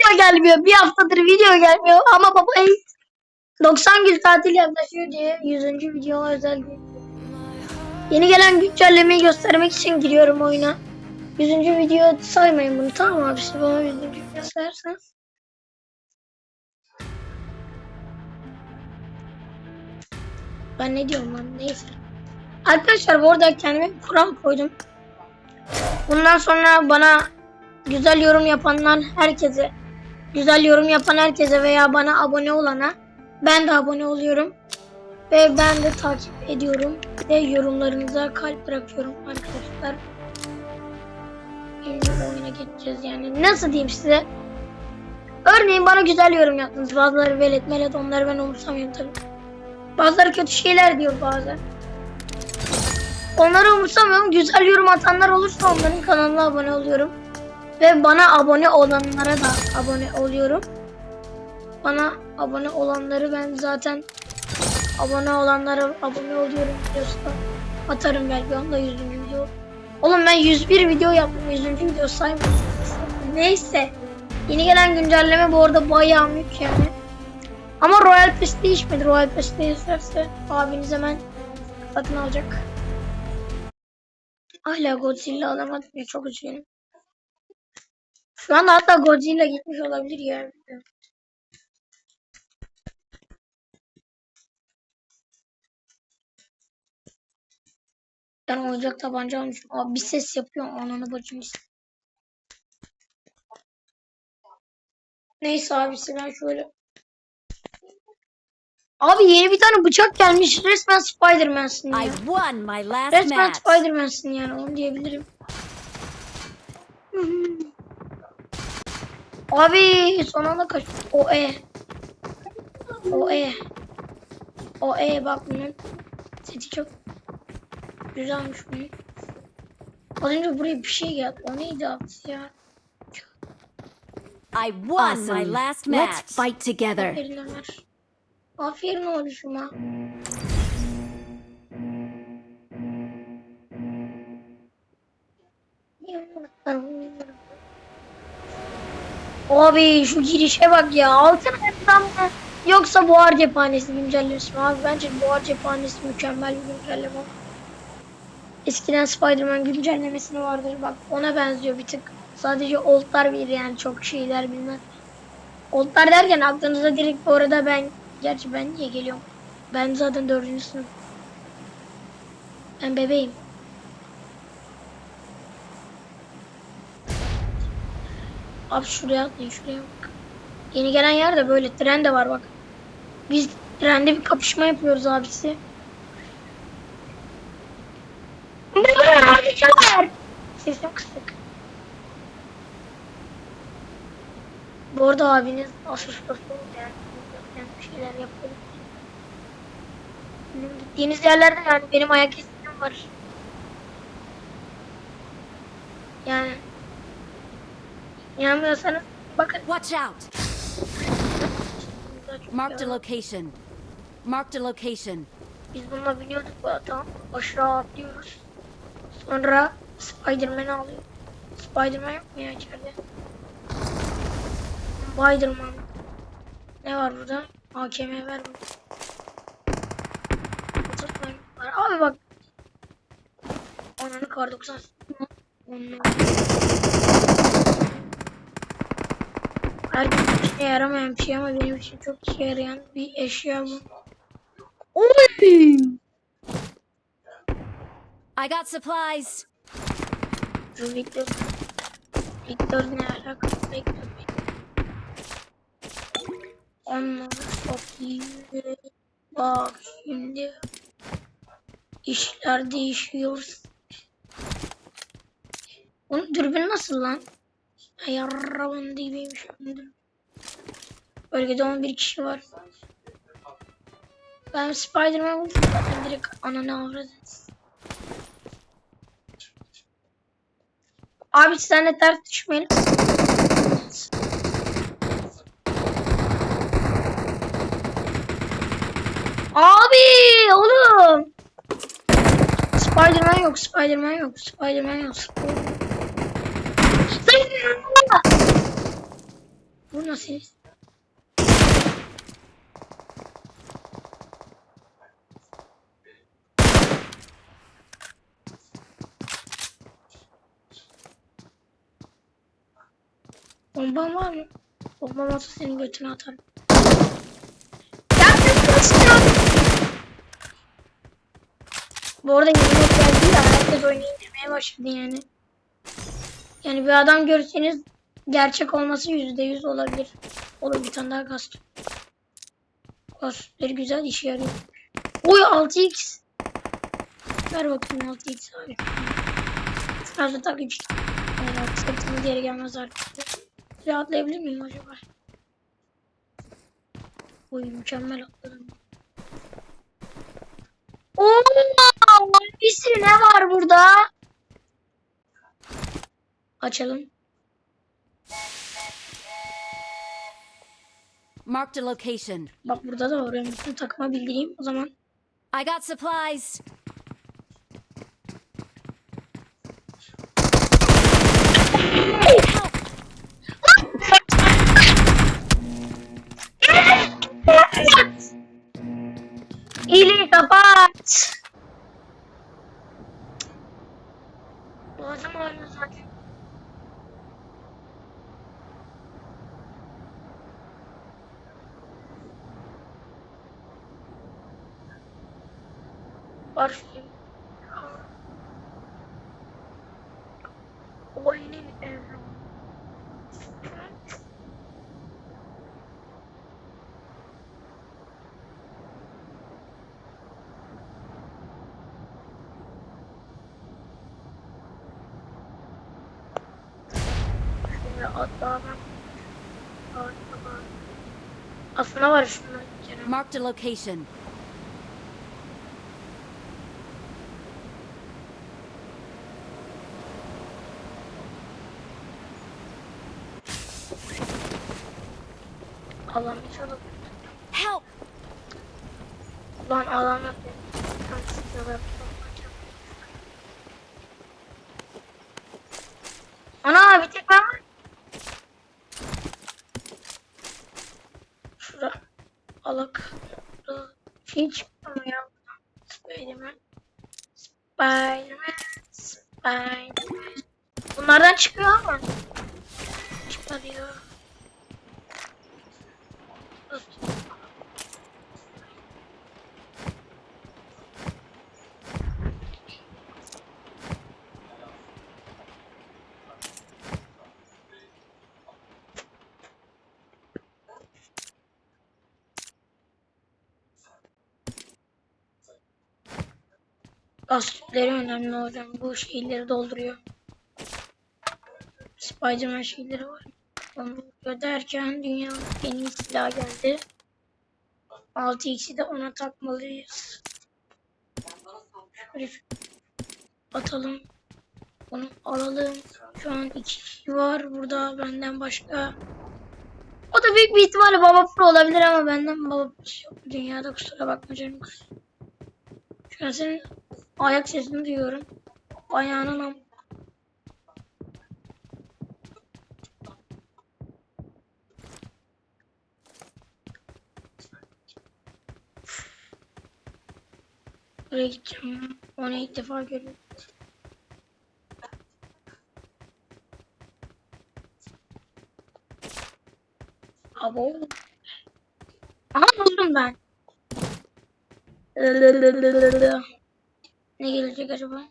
video gelmiyor. Bir haftadır video gelmiyor ama baba ey, 90 gün tatil yaklaşıyor diye 100. video özel bir Yeni gelen güncellemeyi göstermek için giriyorum oyuna. 100. video saymayın bunu tamam abi siz bana 100. video sayarsanız. Ben ne diyorum lan neyse. Arkadaşlar bu arada kendime kural koydum. Bundan sonra bana güzel yorum yapanlar herkese, güzel yorum yapan herkese veya bana abone olana ben de abone oluyorum. Ve ben de takip ediyorum. Ve yorumlarınıza kalp bırakıyorum arkadaşlar. Şimdi oyuna geçeceğiz yani. Nasıl diyeyim size? Örneğin bana güzel yorum yaptınız. Bazıları velet melet onları ben umursamıyorum tabii. Bazıları kötü şeyler diyor bazen. Onları umursamıyorum. Güzel yorum atanlar olursa onların kanalına abone oluyorum. Ve bana abone olanlara da abone oluyorum. Bana abone olanları ben zaten abone olanlara abone oluyorum videosunda. Atarım belki onda 100. video. Oğlum ben 101 video yaptım. 100. video saymadım. Neyse. Yeni gelen güncelleme bu arada bayağı büyük yani. Ama Royal Pass değişmedi. Royal Pass değişirse abiniz hemen satın alacak. Hala Godzilla alamadım ya çok üzgünüm. Şu anda hatta Godzilla gitmiş olabilir ya. Ben oyuncak tabanca almışım. Abi bir ses yapıyor. Ananı bacını Neyse abisi ben şöyle. Abi yeni bir tane bıçak gelmiş. Resmen Spider-Man'sin ya. I won my last Resmen match. Spider-Man'sin yani onu diyebilirim. Abi son anda kaç. O e. O e. O e bak bunun seti çok güzelmiş bunun. Az önce buraya bir şey geldi. O neydi abi ya? I won my last Let's match. fight together. Ömer. Aferin oğluşuma. Abi şu girişe bak ya. Altın ayaktan mı? Yoksa buhar cephanesi güncellemesi mi? Abi bence buhar cephanesi mükemmel bir güncelleme. Eskiden Spider-Man güncellemesini vardır bak ona benziyor bir tık. Sadece oldlar bilir yani çok şeyler bilmez. Oldlar derken aklınıza direkt bu arada ben gerçi ben niye geliyorum? Ben zaten dördüncü. Ben bebeğim. Abi şuraya atlayın şuraya bak. Yeni gelen yerde böyle tren de var bak. Biz trende bir kapışma yapıyoruz abisi. Sesim kısık. Bu arada abiniz Asus'ta yani yani bir şeyler. Benim Gittiğiniz yerlerde yani benim ayak izlerim var. Yani inanmıyorsanız bakın. Watch out. A ya. location. Marked a location. Biz bununla biniyorduk bu adam. Aşağı atlıyoruz. Sonra Spider-Man'i alıyor. Spider-Man yok mu ya içeride? Spider-Man. Ne var burada? AKM ver. Oturtmayın var. Abi bak. Ananı kar 90. Onlar. Herkesin işine yaramayan bir şey ama benim için çok işe yarayan bir eşya bu. Oy! I got supplies. Victor. Victor ne alaka? Victor. Onları satayım. Bak şimdi. işler değişiyor. Onun dürbün nasıl lan? Ayarraban gibiymiş. Bölgede 11 kişi var. Ben Spider-Man vurdum zaten direkt ananı avradım. Abi senle tartışmayın. Abi oğlum. Spiderman yok, Spiderman yok, Spiderman yok. Bu nasıl? Bomban var mı? Bombam olsa senin götüne atarım. Yaptın ya. Bu arada yeni geldi ya herkes oynayın demeye başladı yani. Yani bir adam görürseniz gerçek olması yüzde yüz olabilir. Olur bir tane daha gaz. Gazları güzel işe yarıyor. Oy 6x. Ver bakayım 6x abi. Sadece tak 3. Yani 6 sıkıntımız geri gelmez artık. Rahatlayabilir miyim acaba? Oy mükemmel atladım. Oo, bir sürü ne var burada? Açalım. Marked a location. Bak burada da var. Ben bütün takıma bildireyim. O zaman I got supplies. İyiliği kapat. Boğazım ağrıyor zaten. Var şu Oyunun evren. Atla ben. Aslında var şundan bir kere. Marked a location. Alan çalıp. Help! Lan alan yok. Tam sıkıyorlar. Ana bir tek ben var. Şura. Alak. Şurada Şey çıktı mı ya? Spiderman. Spiderman. Spiderman. Bunlardan çıkıyor ama. Çıkmadı ya. Tüpleri önemli hocam. Bu şeyleri dolduruyor. Spiderman şeyleri var. Onu dünyanın en iyi silahı geldi. 6x'i de ona takmalıyız. Atalım. Onu alalım. Şu an iki var burada benden başka. O da büyük bir ihtimalle baba pro olabilir ama benden baba yok. Dünyada kusura bakma canım kız. Şu an senin ayak sesini duyuyorum. Ayağının am. Buraya gideceğim. Onu ilk defa görüyorum. Abo. Aha buldum ben. Ne gelecek acaba?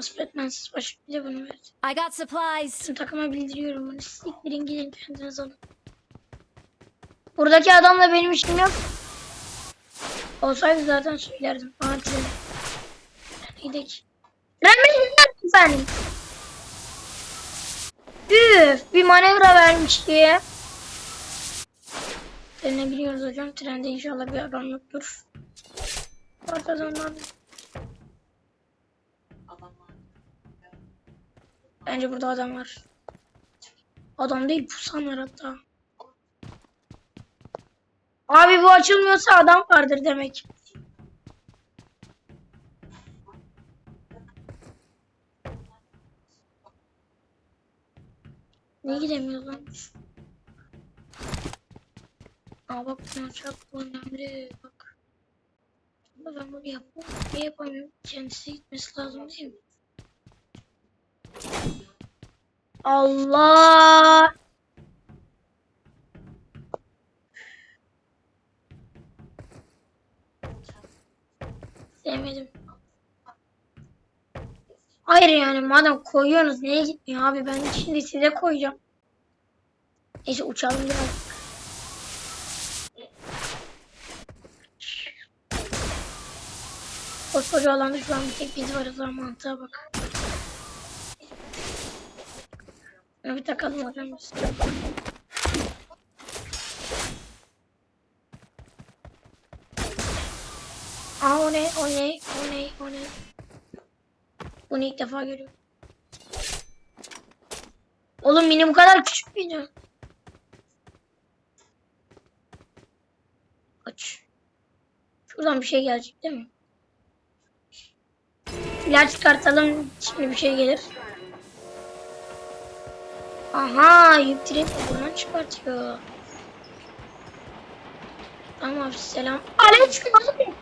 Tamam Batman'siz baş bir de bunu ver. I got supplies. Tüm takıma bildiriyorum bunu. Siktirin gidin kendiniz alın. Buradaki adamla benim işim yok. Olsaydı zaten söylerdim. Fatih. Gidelim. Remeli efendim. Üf, bir manevra vermişti. Ne biliyoruz hocam. Trende inşallah bir adam yoktur. Orta zaman. Bence burada adam var. Adam değil pusan var hatta. Abi bu açılmıyorsa adam vardır demek. Ne gidemiyoruz lan? Aa bak bunu çok önemli bak. Ben bunu yapmam. Niye yapamıyorum? Kendisi gitmesi lazım değil mi? Allah! Sevmedim. Hayır yani madem koyuyorsunuz niye gitmiyor abi ben şimdi size koyacağım. Neyse uçalım biraz. Koskoca alanda şu an bir tek biz varız ama mantığa bak. Şunu bir takalım hocam biz. Aa o ne o ne o ne o ne. Bunu ilk defa görüyorum. Oğlum mini bu kadar küçük müydü? Aç. Şuradan bir şey gelecek değil mi? İlaç çıkartalım. Şimdi bir şey gelir. Aha yük direkt buradan çıkartıyor. Tamam selam. Aleyküm abi.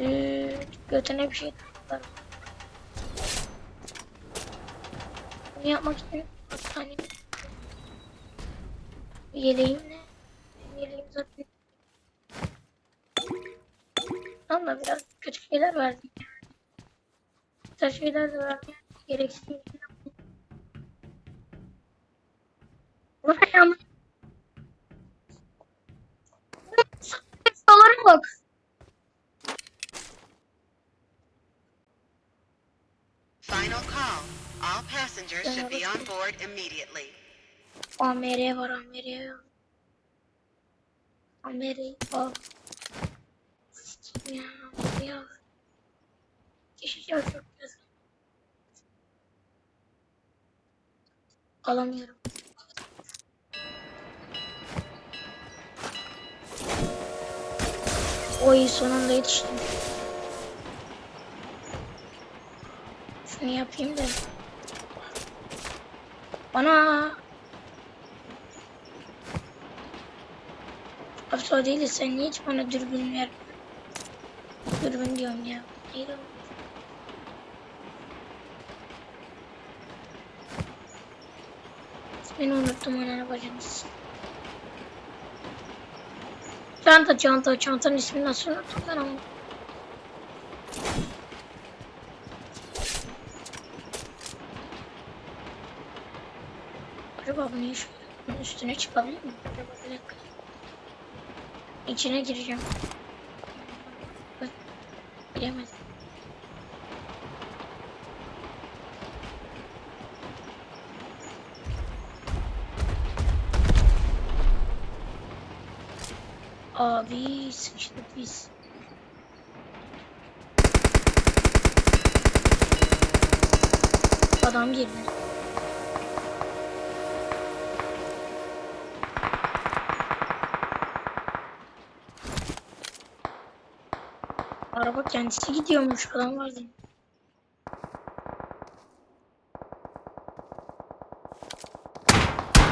Ee, götüne bir şey taktılar. Bunu yapmak için hastane yeleğim ne? Yeleğim zaten ama biraz kötü şeyler verdim. Güzel şeyler de verdim. Gereksiz şeyler. Vay ama. Dolara bak. Final call. All passengers should be on board immediately. AMR var AMR. AMR al. Ya ya. Geçeceğim çok güzel. Alamıyorum. Oy sonunda yetiştim. Şunu yapayım da. Bana Aptal değil de sen niye hiç bana dürbün ver? Dürbün diyorum ya. O? İsmini unuttum ananı bacınız. Çanta çanta çantanın ismini nasıl unuttum ben ama. Acaba bu ne iş? Bunun üstüne çıkabilir mi? Acaba bir dakika. İçine gireceğim. Bak, Giremedim. Abi sıçtık biz. Adam girdi. Araba kendisi gidiyormuş adam vardı.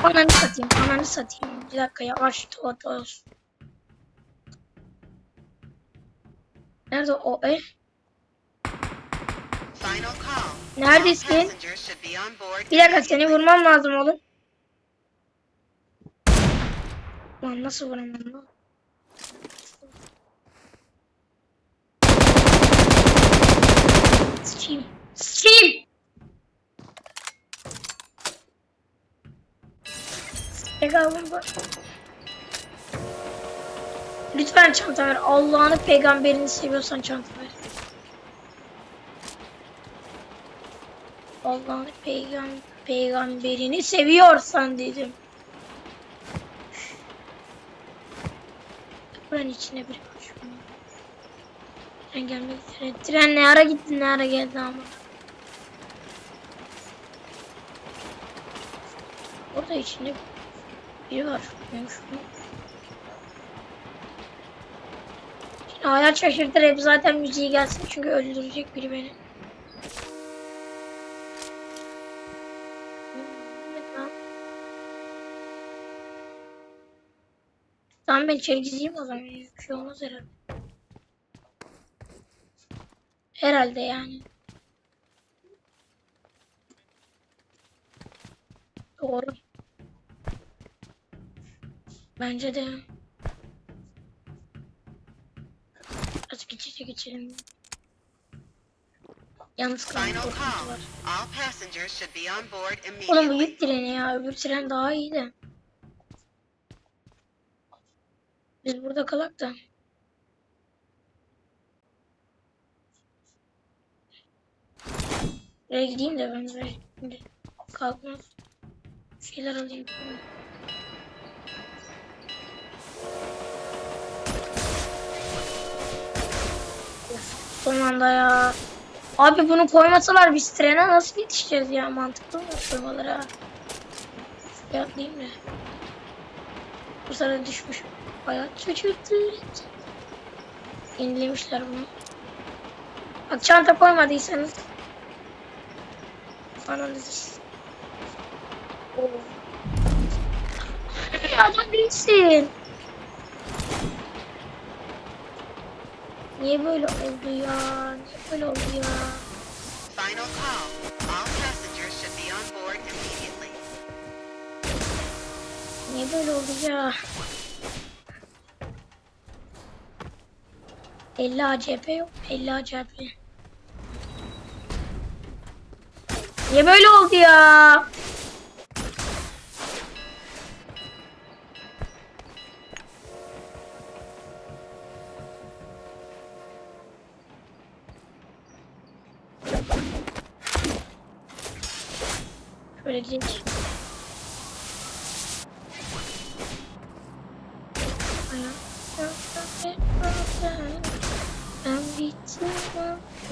Ananı satayım, ananı satayım. Bir dakika yavaş tuvat olsun. Nerede o e? Call. Neredesin? Bir dakika seni vurmam lazım oğlum. Lan nasıl vuramam lan? Sıçayım. Sıçayım. Tekrar vurma. Lütfen çanta ver. Allah'ını peygamberini seviyorsan çanta ver. Allah'ın peygam peygamberini seviyorsan dedim. Buranın içine bir koş. Tren gelmek üzere. Tren ne ara gitti ne ara geldi ama. Orada içinde biri var. Ben şunu. Hayat şaşırtır hep zaten müziği gelsin çünkü öldürecek biri beni. Tamam. Ben içeri gideyim o zaman. Bir şey olmaz herhalde. Herhalde yani. Doğru. Bence de. Geçelim. Yalnız call. var. Oğlum bu yük treni ya. Öbür tren daha iyi de. Biz burada kalak da. Buraya gideyim de ben buraya kalkmaz. Bir şeyler alayım. Of, son anda ya. Abi bunu koymasalar biz trene nasıl yetişeceğiz ya? Mantıklı mı koymaları ha? Şuraya atlayayım da. Bu sırada düşmüş. Hayat çocuktur. Yenilemişler bunu. Bak çanta koymadıysanız. Ananız. Oo. Ya Adam değilsin. Niye böyle oldu ya? Niye böyle oldu ya? Final call. All passengers should be on board immediately. Niye böyle oldu ya? 50 ACP yok. 50 ACP. Niye böyle oldu ya?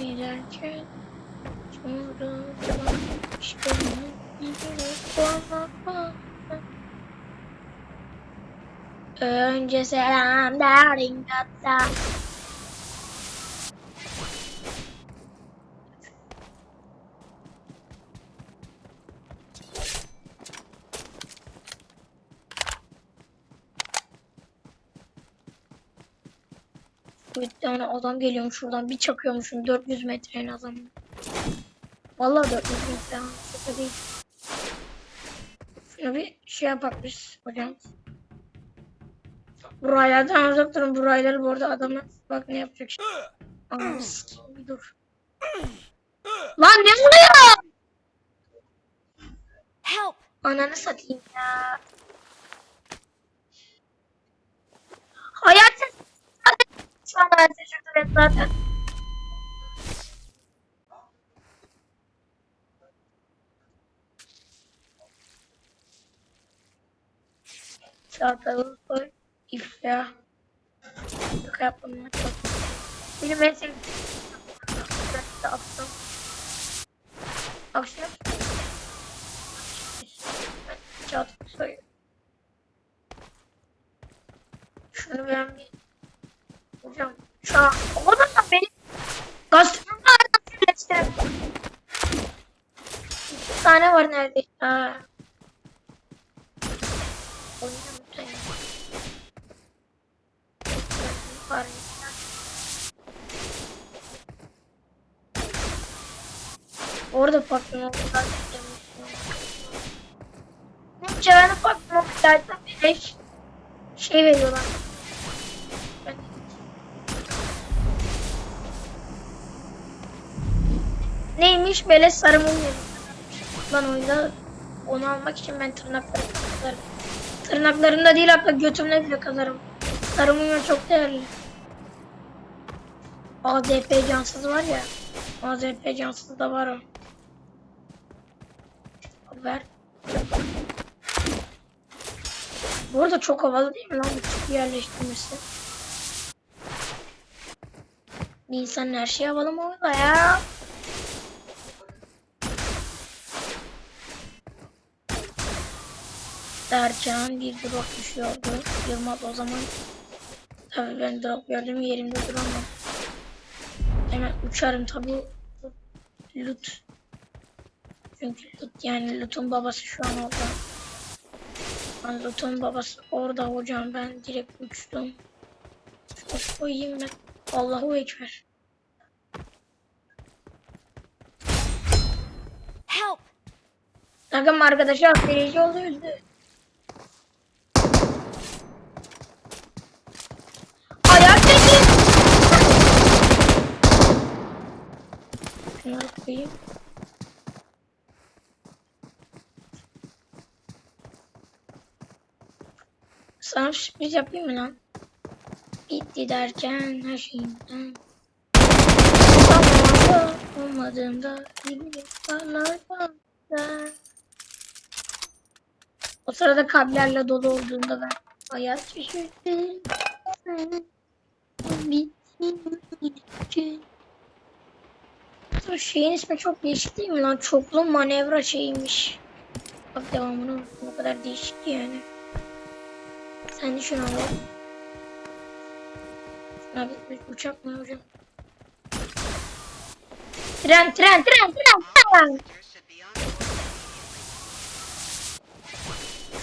Giderken Sonra işte Önce selam derin hatta tane adam geliyormuş şuradan bir çakıyormuşum 400 metre en azından. Vallahi 400 metre şaka değil. Şuna bir şey yapak biz hocam. Bu raylardan uzak durun. Bu rayları bu arada adamı bak ne yapacak şimdi. Bir dur. Lan ne oluyor? Help! Ananı satayım ya. Hayat şu an et zaten. Çağatay'ı koy. İf ya. Yok yapmam ya. Çok. Benim en sevdiğim. Ben de attım. Akşam. Çağatay soyuyor. Şunu ben Hocam şu an o da benim gazetemim var işte. İki tane var neredeyse. Ha. Orada patlama kadar Bu cevabını patlama kadar beleş şey veriyorlar. Neymiş böyle sarımın Ben oyunda onu almak için ben tırnaklarımı kazarım. Tırnaklarımda değil hatta götümle bile kazarım. Sarımın çok değerli. AZP cansız var ya. AZP cansız da var o. Ver. Bu arada çok havalı değil mi lan bu yerleştirmesi? Bir insanın her şeyi havalı mı oluyor ya? Derken bir drop düşüyordu. Yılmaz o zaman tabii ben drop gördüm yerimde duramam. Hemen uçarım tabii. Loot. Çünkü loot yani loot'un babası şu an orada. Lan loot'un babası orada hocam ben direkt uçtum. Çok koyayım ben. Allahu Ekber. Help! Takım arkadaşı askerici oldu öldü. Ayak çekin. Şunları koyayım. Sana sürpriz yapayım mı lan? Bitti derken her şeyimden. Zamanında olmadığında bilmiyorlar benden. O sırada kablerle dolu olduğunda ben hayat şaşırdım. Bitti. Bu şeyin ismi çok değişik değil mi lan? Çoklu manevra şeyiymiş. Bak devamını. O kadar değişik yani. Sen düşün abi. Abi uçak mı hocam? Tren tren tren tren tren.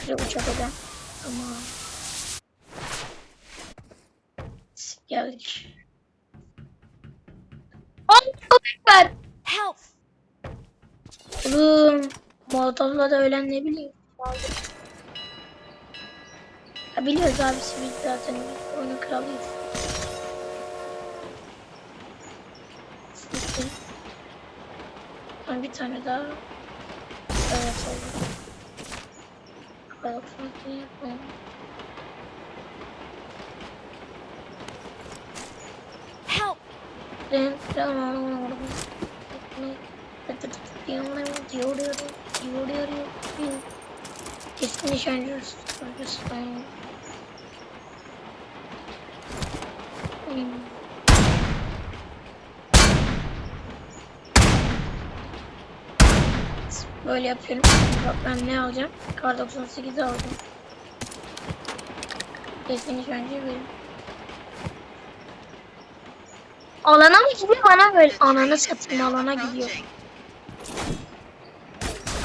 Şuraya uçak hocam. Tamam. Geldik. Help! Oğlum. Molotof'la da ölen ne bileyim. Ya biliyoruz abi biz zaten oyunun kralıyız. Son bir tane daha. Evet oldu. Balık sanki yapalım. Help! Then, Kesin nişancı sonrası Böyle yapıyorum. Bak ben ne alacağım? Kar 98'i aldım. Kesin nişancı benim. Alana mı gidiyor bana böyle? Ananı satayım alana gidiyor.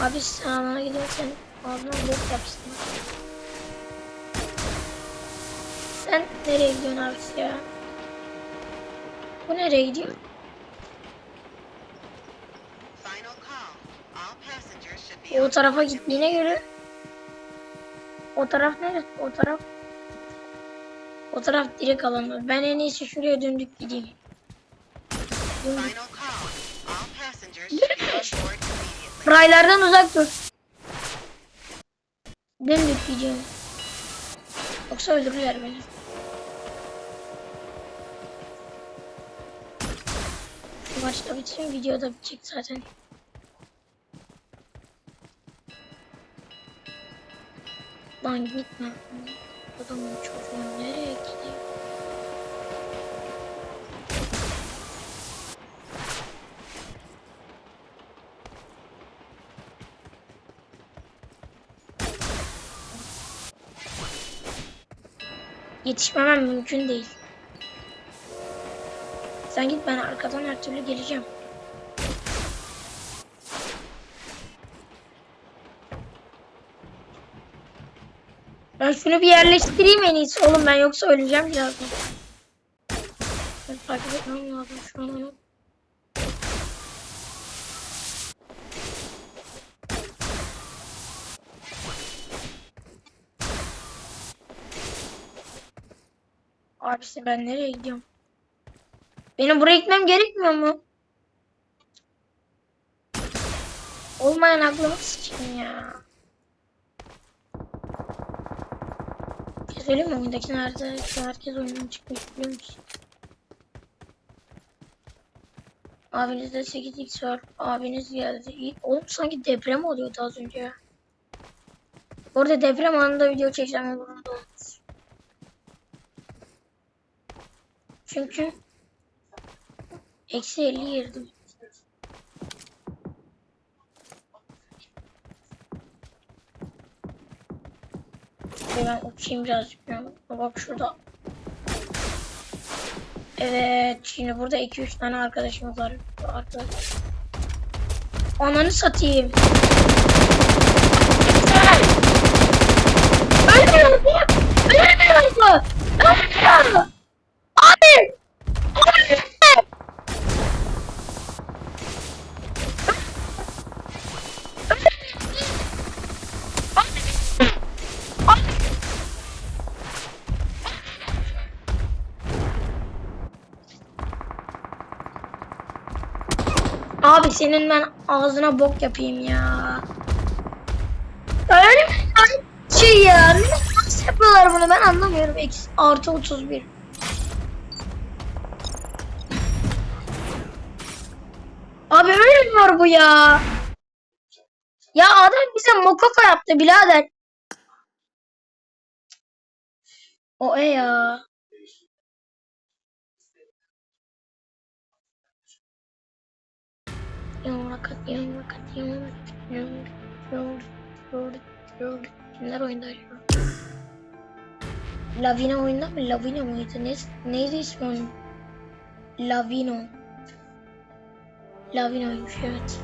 Abi sen alana gidiyorsan ağzına bok yapsınlar. Sen nereye gidiyorsun abi ya? Bu nereye gidiyor? O tarafa gittiğine göre o taraf neresi? O taraf o taraf direkt alanı. Ben en iyisi şuraya döndük gideyim. Döndük. Final call. All passengers should be on board immediately. Raylardan uzak dur. Döndük diyeceğim. Yoksa öldürürler beni. Maçta bitsin video da bitecek zaten. Lan gitme. Adamın çocuğu nereye gidiyor? Yetişmemem mümkün değil. Sen git ben arkadan her türlü geleceğim. Ben şunu bir yerleştireyim en iyisi oğlum ben yoksa öleceğim birazdan. Ben takip etmem lazım şu an onu. Abisi ben nereye gidiyorum? Benim buraya gitmem gerekmiyor mu? Olmayan aklımı sıçayım ya. Söyleyeyim mi? Oyundaki neredeyse herkes oyundan çıkmış biliyor musun? Abinizde 8x var. Abiniz geldi. Oğlum sanki deprem oluyordu az önce ya. Orada deprem anında video çekeceğim olmaz. Çünkü Eksi 50 girdim. Ben uçayım birazcık. Bak şurada. Evet. Şimdi burada 2-3 tane arkadaşımız var. Arkadaş. Ananı satayım. Ölmüyor mu? Ölmüyor mu? Ölmüyor mu? Abi! Abi! Abi senin ben ağzına bok yapayım ya. Öyle lan? Şey ya. Nasıl yapıyorlar bunu ben anlamıyorum. Eksi artı 31. Abi ölmüyor bu ya. Ya adam bize mokoko yaptı birader. O e ya. Yumruk at, yumruk at, yumruk at, yumruk at, oyunda acaba? Lavina oyunda mı? Lavina mıydı? Ne, neydi ismi onun? Lavino. Lavino'ymuş evet.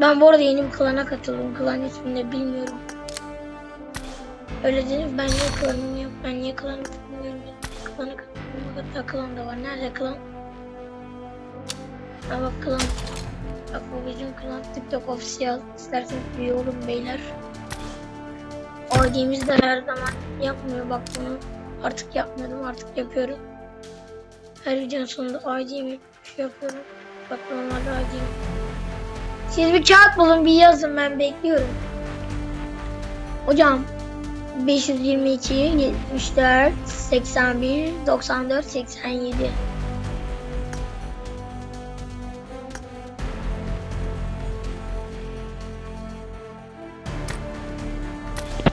Ben bu arada yeni bir klana katıldım. Klan ismini de bilmiyorum. Öyle dedim ben niye klanım yok? Ben niye klana katılmıyorum? Klana katıldım. Hatta klan da var. Nerede klan? Ha bak klan. Bak bu bizim klan. TikTok official. İsterseniz üye olun beyler. ID'miz de her zaman yapmıyor bak bunu. Artık yapmıyordum artık yapıyorum. Her videonun sonunda ID'mi şey yapıyorum. Bak normalde ID'mi. Siz bir kağıt bulun bir yazın ben bekliyorum. Hocam 522 74 81 94 87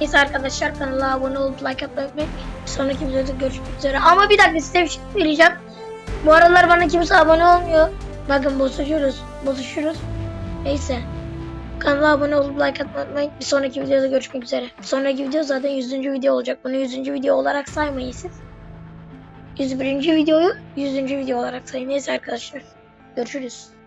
Neyse arkadaşlar kanala abone olup like atmayı. Bir sonraki videoda görüşmek üzere. Ama bir dakika size bir şey söyleyeceğim. Bu aralar bana kimse abone olmuyor. Bakın bozuşuruz. Bozuşuruz. Neyse. Kanala abone olup like atmayı. Bir sonraki videoda görüşmek üzere. Bir sonraki video zaten 100. video olacak. Bunu 100. video olarak saymayın siz. 101. videoyu 100. video olarak sayın. Neyse arkadaşlar. Görüşürüz.